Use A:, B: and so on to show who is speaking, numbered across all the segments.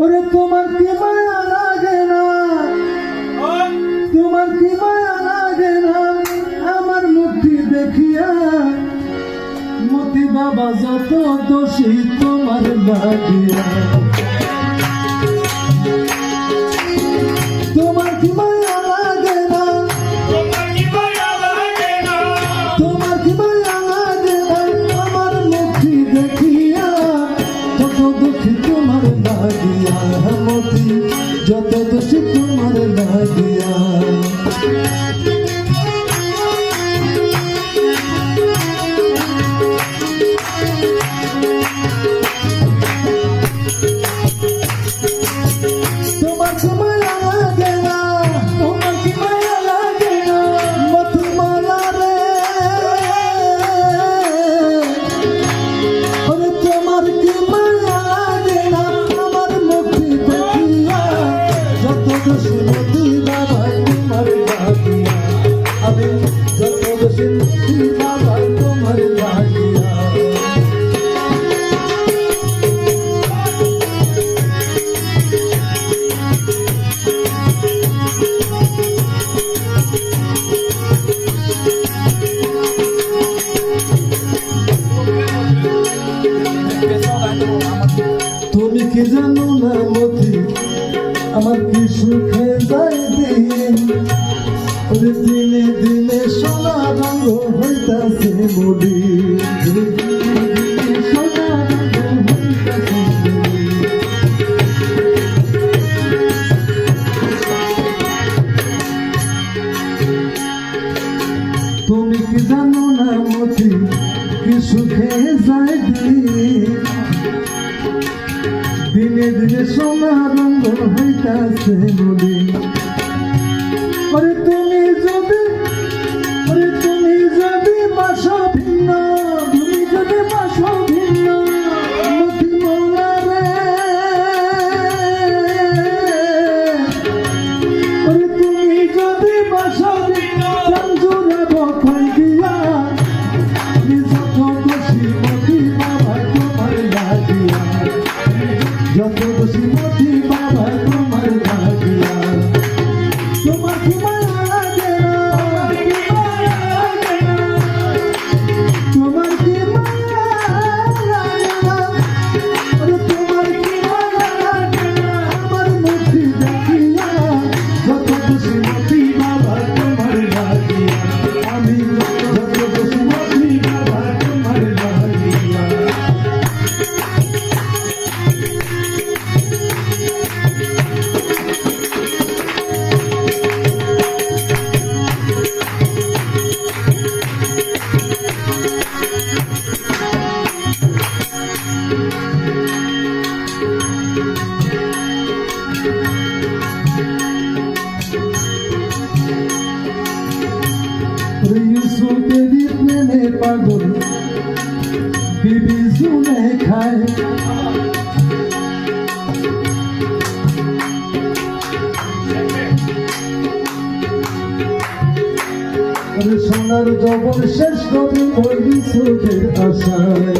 A: ওরে তোমার কি মায়া লাগে না? তোমার কি মায়া লাগে না? আমার মুক্তি দেখিয়া মতি বাবা যত দোষী তোমার লাগিয়া। দিনে দিনে সোনা রঙ্গন হইতাছে নদী। আরে তুমি পাগল বিবি জুনে খায়। সোনার জবর শেষ কবি আশায়।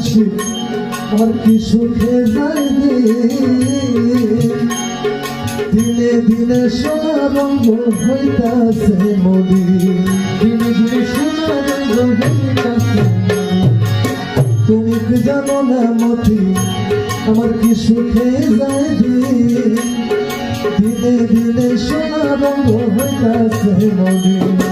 A: খুশি আর কি সুখে দিনে দিনে সোনা রঙ হইতাছে মরি দিনে দিনে সোনা রঙ হইতাছে তুমি জানো না মতি, আমার কি সুখে যাইনি দিনে দিনে সোনা রঙ হইতাছে মরি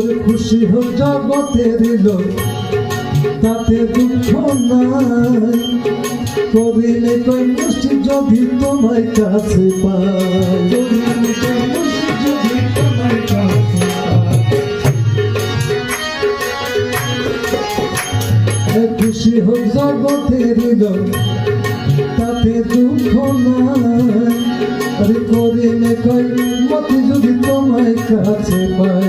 A: মন খুশি হো জগতের লোক তাতে দুঃখ নাই। করিলে কই মুশি যদি তোমার কাছে পাই খুশি হো জগতের লোক তাতে দুঃখ নাই। করিলে কই মত যদি তোমার কাছে পাই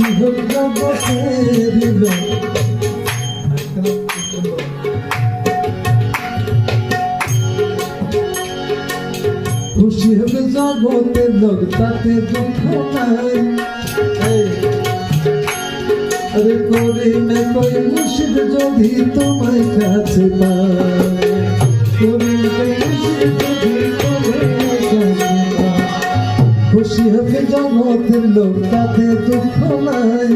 A: জীবন দিল খুশি হলে জগতে লোক তাতে দুঃখ নাই আরে করি না কই মুর্শিদ যদি তোমার কাছে পাই সিহপি জগতের লোক তাতে দুঃখ নাই।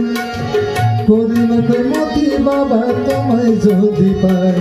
A: পরিণত মতি বাবা তোমায় যদি পায়।